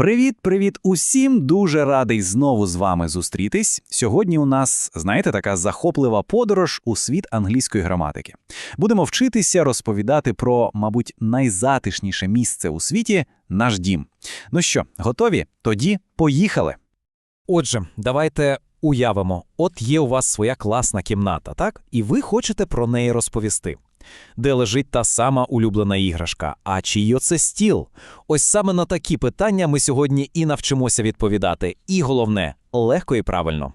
Привіт, привіт усім! Дуже радий знову з вами зустрітись. Сьогодні у нас, знаєте, така захоплива подорож у світ англійської граматики. Будемо вчитися розповідати про, мабуть, найзатишніше місце у світі наш дім. Ну що, готові? Тоді поїхали. Отже, давайте уявимо, от є у вас своя класна кімната, так? І ви хочете про неї розповісти. Де лежить та сама улюблена іграшка? А чий оце стіл? Ось саме на такі питання ми сьогодні і навчимося відповідати. І головне, легко і правильно.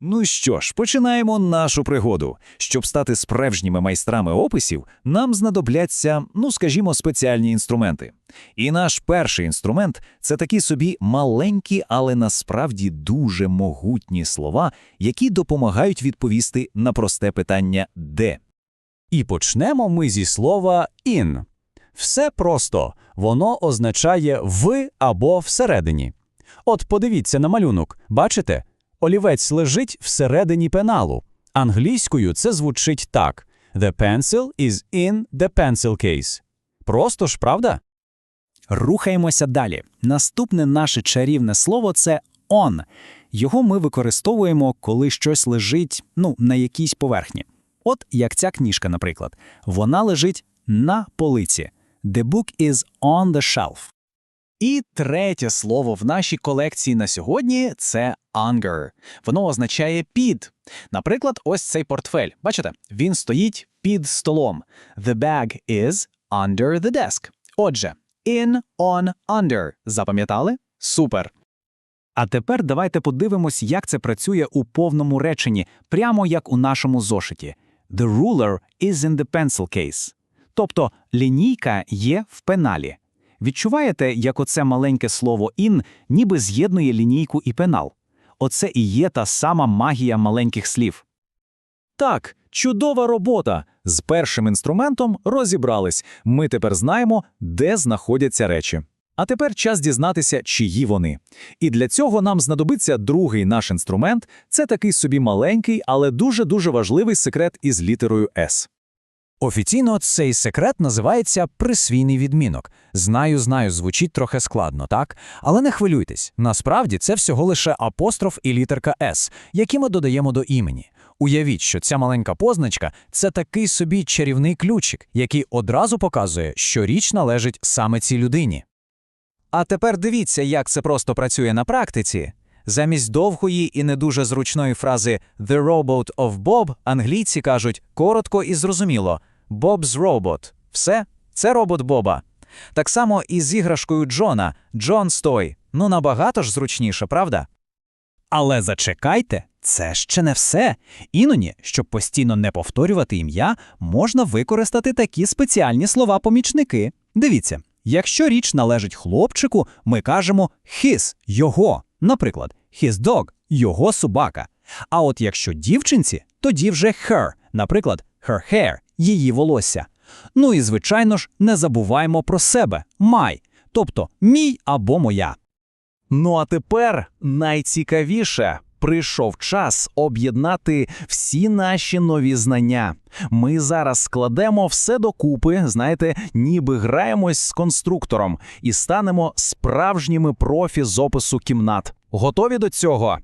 Ну що ж, починаємо нашу пригоду. Щоб стати справжніми майстрами описів, нам знадобляться, ну скажімо, спеціальні інструменти. І наш перший інструмент це такі собі маленькі, але насправді дуже могутні слова, які допомагають відповісти на просте питання де. І почнемо ми зі слова in. Все просто, воно означає в або всередині. От подивіться на малюнок, бачите? Олівець лежить всередині пеналу. Англійською це звучить так: The pencil is in the pencil case. Просто ж, правда? Рухаємося далі. Наступне наше чарівне слово це on. Його ми використовуємо, коли щось лежить ну, на якійсь поверхні. От як ця книжка, наприклад. Вона лежить на полиці. The book is on the shelf. І третє слово в нашій колекції на сьогодні це under. Воно означає під. Наприклад, ось цей портфель. Бачите, він стоїть під столом. The bag is under the desk. Отже, in, on, under. Запам'ятали? Супер. А тепер давайте подивимось, як це працює у повному реченні, прямо як у нашому зошиті. The ruler is in the pencil case. Тобто лінійка є в пеналі. Відчуваєте, як оце маленьке слово in ніби з'єднує лінійку і пенал? Оце і є та сама магія маленьких слів. Так, чудова робота. З першим інструментом розібрались. Ми тепер знаємо, де знаходяться речі. А тепер час дізнатися, чиї вони. І для цього нам знадобиться другий наш інструмент це такий собі маленький, але дуже-дуже важливий секрет із літерою S. Офіційно цей секрет називається присвійний відмінок. Знаю, знаю, звучить трохи складно, так? Але не хвилюйтесь. Насправді це всього лише апостроф і літерка «с», які ми додаємо до імені. Уявіть, що ця маленька позначка це такий собі чарівний ключик, який одразу показує, що річ належить саме цій людині. А тепер дивіться, як це просто працює на практиці. Замість довгої і не дуже зручної фрази «The robot of Bob» англійці кажуть коротко і зрозуміло «Bob's robot». Все, це робот Боба. Так само і з іграшкою Джона «Джон стой». Ну набагато ж зручніше, правда? Але зачекайте, це ще не все. Іноді, щоб постійно не повторювати ім'я, можна використати такі спеціальні слова-помічники. Дивіться, якщо річ належить хлопчику, ми кажемо his – його. Наприклад, his dog – його собака. А от якщо дівчинці, тоді вже her, наприклад, her hair – її волосся. Ну і звичайно ж, не забуваємо про себе my, тобто мій або моя. Ну а тепер найцікавіше. Прийшов час об'єднати всі наші нові знання. Ми зараз складемо все докупи, знаєте, ніби граємось з конструктором і станемо справжніми профі з опису кімнат. Готові до цього?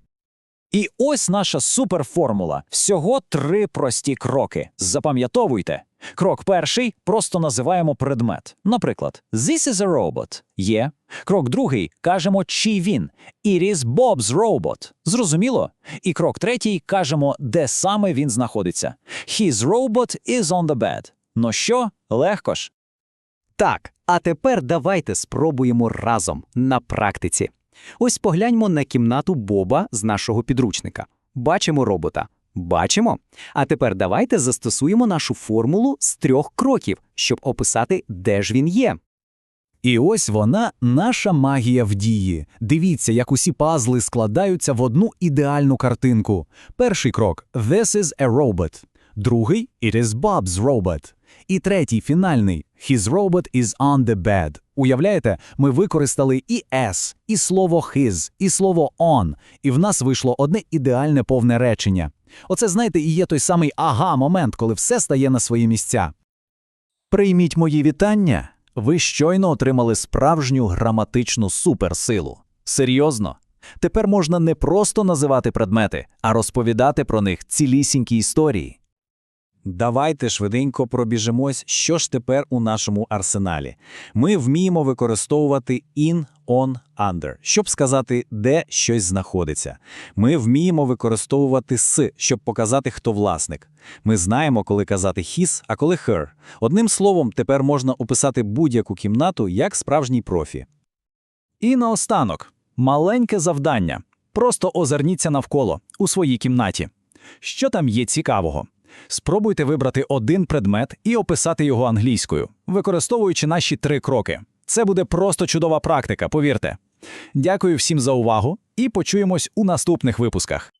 І ось наша суперформула. Всього три прості кроки. Запам'ятовуйте. Крок перший просто називаємо предмет. Наприклад, This is a robot. Є. Крок другий кажемо, чий він. It is Bob's robot. Зрозуміло? І крок третій кажемо, де саме він знаходиться. His robot is on the bed. Ну що, легко ж. Так, а тепер давайте спробуємо разом на практиці. Ось погляньмо на кімнату Боба з нашого підручника. Бачимо робота. Бачимо. А тепер давайте застосуємо нашу формулу з трьох кроків, щоб описати, де ж він є. І ось вона, наша магія в дії. Дивіться, як усі пазли складаються в одну ідеальну картинку. Перший крок This is a robot. Другий It is Bob's robot. І третій фінальний His robot is on the bed. Уявляєте, ми використали і S, і слово his, і слово on, і в нас вийшло одне ідеальне повне речення. Оце, знаєте, і є той самий ага момент, коли все стає на свої місця. Прийміть мої вітання. Ви щойно отримали справжню граматичну суперсилу. Серйозно. Тепер можна не просто називати предмети, а розповідати про них цілісінькі історії. Давайте швиденько пробіжимось, що ж тепер у нашому арсеналі. Ми вміємо використовувати in, on, under, щоб сказати, де щось знаходиться. Ми вміємо використовувати с, щоб показати, хто власник. Ми знаємо, коли казати his, а коли her. Одним словом, тепер можна описати будь-яку кімнату як справжній профі. І наостанок маленьке завдання. Просто озирніться навколо у своїй кімнаті. Що там є цікавого? Спробуйте вибрати один предмет і описати його англійською, використовуючи наші три кроки. Це буде просто чудова практика, повірте. Дякую всім за увагу і почуємось у наступних випусках.